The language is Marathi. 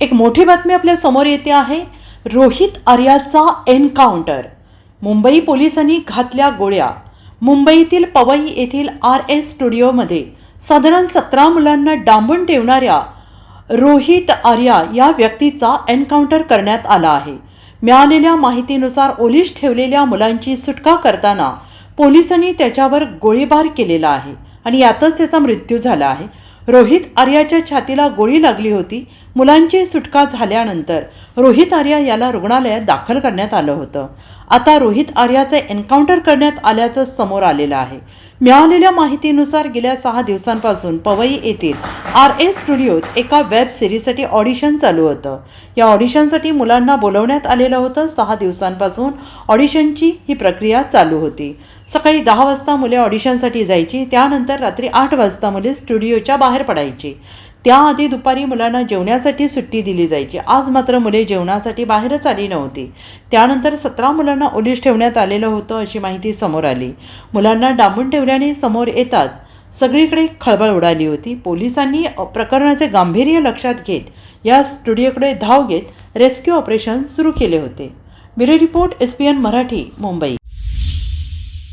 एक मोठी बातमी आपल्यासमोर येते आहे रोहित आर्याचा एन्काउंटर. मुंबई पोलिसांनी घातल्या गोळ्या. मुंबईतील पवई येथील आर एस स्टुडिओमध्ये साधारण सतरा मुलांना डांबून ठेवणाऱ्या रोहित आर्या या व्यक्तीचा एन्काउंटर करण्यात आला आहे. मिळालेल्या माहितीनुसार ओलीस ठेवलेल्या मुलांची सुटका करताना पोलिसांनी त्याच्यावर गोळीबार केलेला आहे आणि यातच त्याचा मृत्यू झाला आहे. रोहित आर्याच्या छातीला गोळी लागली होती. मुलांची सुटका झाल्यानंतर रोहित आर्या याला रुग्णालयात दाखल करण्यात आलं होतं. आता रोहित आर्याचं एन्काउंटर करण्यात आल्याचं समोर आलेलं आहे. मिळालेल्या माहितीनुसार गेल्या सहा दिवसांपासून पवई येथील आर एस स्टुडिओत एका वेब सिरीजसाठी ऑडिशन चालू होतं. या ऑडिशनसाठी मुलांना बोलवण्यात आलेलं होतं. सहा दिवसांपासून ऑडिशनची ही प्रक्रिया चालू होती. सकाळी दहा वाजता मुले ऑडिशनसाठी जायची त्यानंतर रात्री आठ वाजता मुले स्टुडिओच्या बाहेर पडायची. त्याआधी दुपारी मुलांना जेवण्यासाठी सुट्टी दिली जायची. आज मात्र मुले जेवणासाठी बाहेरच आली नव्हती. त्यानंतर सतरा मुलांना ओलीस ठेवण्यात आलेलं होतं अशी माहिती समोर आली. मुलांना डांबून ठेवल्याने समोर येताच सगळीकडे खळबळ उडाली होती. पोलिसांनी प्रकरणाचे गांभीर्य लक्षात घेत या स्टुडिओकडे धाव घेत रेस्क्यू ऑपरेशन सुरू केले होते. Bureau report S P N Marathi Mumbai.